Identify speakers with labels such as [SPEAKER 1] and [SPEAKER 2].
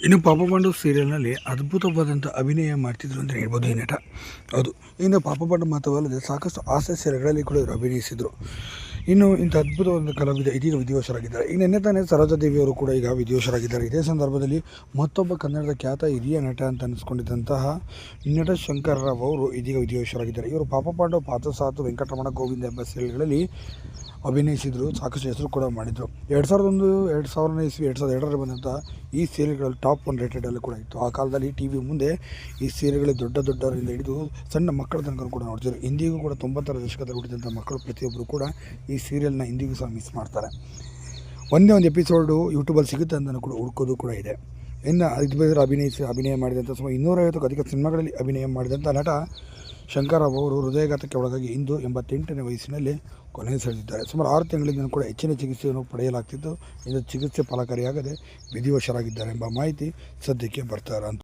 [SPEAKER 1] ಇನ್ನು ಪಾಪ ಪಾಂಡು ಸೀರಿಯಲ್ನಲ್ಲಿ ಅದ್ಭುತವಾದಂಥ ಅಭಿನಯ ಮಾಡ್ತಿದ್ರು ಅಂತ ಹೇಳ್ಬೋದು ಈ ನಟ. ಹೌದು. ಇನ್ನು ಪಾಪ ಪಾಂಡು ಮಾತ್ರವಲ್ಲದೆ ಸಾಕಷ್ಟು ಹಾಸ್ಯ ಸೀರೆಗಳಲ್ಲಿ ಕೂಡ ಇವರು ಅಭಿನಯಿಸಿದರು. ಇನ್ನು ಇಂಥ ಅದ್ಭುತವಾದ ಕಲಾವಿದ ಇದೀಗ ವಿಧಿವಶರಾಗಿದ್ದಾರೆ ಈಗ ನಿನ್ನೆ ತಾನೇ ಸರೋಜಾದೇವಿಯವರು ಕೂಡ ಈಗ ವಿಧಿವಶರಾಗಿದ್ದಾರೆ ಇದೇ ಸಂದರ್ಭದಲ್ಲಿ ಮತ್ತೊಬ್ಬ ಕನ್ನಡದ ಖ್ಯಾತ ಹಿರಿಯ ನಟ ಅಂತ ಅನಿಸ್ಕೊಂಡಿದ್ದಂತಹ ನಟ ಶಂಕರ್ ರಾವ್ ಅವರು ಇದೀಗ ವಿಧಿವಶರಾಗಿದ್ದಾರೆ ಇವರು ಪಾಪ ಪಾಂಡವ್ ಪಾತ್ರ ಸಾತು ವೆಂಕಟರಮಣ ಗೋವಿಂದ ಎಂಬ ಸೀರಿಯಲ್ಗಳಲ್ಲಿ ಅಭಿನಯಿಸಿದರು, ಸಾಕಷ್ಟು ಹೆಸರು ಕೂಡ ಮಾಡಿದರು. ಎರಡು ಸಾವಿರದ ಒಂದು, ಎರಡು ಸಾವಿರನೇ ಇಸ್ವಿ, ಎರಡು ಸಾವಿರದ ಎರಡರಲ್ಲಿ ಬಂದಂಥ ಈ ಸೀರಿಯಲ್ಗಳಲ್ಲಿ ಟಾಪ್ ಒನ್ ಅಲ್ಲಿ ಕೂಡ ಇತ್ತು. ಆ ಕಾಲದಲ್ಲಿ ಟಿ ವಿ ಮುಂದೆ ಈ ಸೀರಿಯಲ್ಗಳು ದೊಡ್ಡ ದೊಡ್ಡವರಿಂದ ಹಿಡಿದು ಸಣ್ಣ ಮಕ್ಕಳ ತನಕ ಕೂಡ ನೋಡ್ತಿದ್ರು. ಇಂದಿಗೂ ಕೂಡ ತೊಂಬತ್ತರ ದಶಕದಲ್ಲಿ ಹುಟ್ಟಿದಂಥ ಮಕ್ಕಳು ಪ್ರತಿಯೊಬ್ಬರು ಕೂಡ ಈ ಸೀರಿಯಲ್ನ ಇಂದಿಗೂ ಸಹ ಮಿಸ್ ಮಾಡ್ತಾರೆ. ಒಂದೇ ಒಂದು ಎಪಿಸೋಡು ಯೂಟ್ಯೂಬಲ್ಲಿ ಸಿಗುತ್ತೆ ಅಂತ ಕೂಡ ಹುಡುಕೋದು ಕೂಡ ಇದೆ. ಇನ್ನು ಅಭಿನಯಿಸಿ, ಅಭಿನಯ ಮಾಡಿದಂಥ ಸುಮಾರು ಇನ್ನೂರೈವತ್ತಕ್ಕೂ ಅಧಿಕ ಸಿನಿಮಾಗಳಲ್ಲಿ ಅಭಿನಯ ಮಾಡಿದಂಥ ನಟ ಶಂಕರರಾವ್ ಅವರು ಹೃದಯಘಾತಕ್ಕೆ ಒಳಗಾಗಿ ಇಂದು ಎಂಬತ್ತೆಂಟನೇ ವಯಸ್ಸಿನಲ್ಲಿ ಕೊನೆ ಸೆಳೆದಿದ್ದಾರೆ. ಸುಮಾರು ಆರು ತಿಂಗಳಿಂದ ಕೂಡ ಹೆಚ್ಚಿನ ಚಿಕಿತ್ಸೆಯನ್ನು ಪಡೆಯಲಾಗ್ತಿದ್ದು, ಇಂದು ಚಿಕಿತ್ಸೆ ಫಲಕಾರಿಯಾಗದೆ ವಿಧಿವಶರಾಗಿದ್ದಾರೆ ಎಂಬ ಮಾಹಿತಿ ಸದ್ಯಕ್ಕೆ ಬರ್ತಾರೆ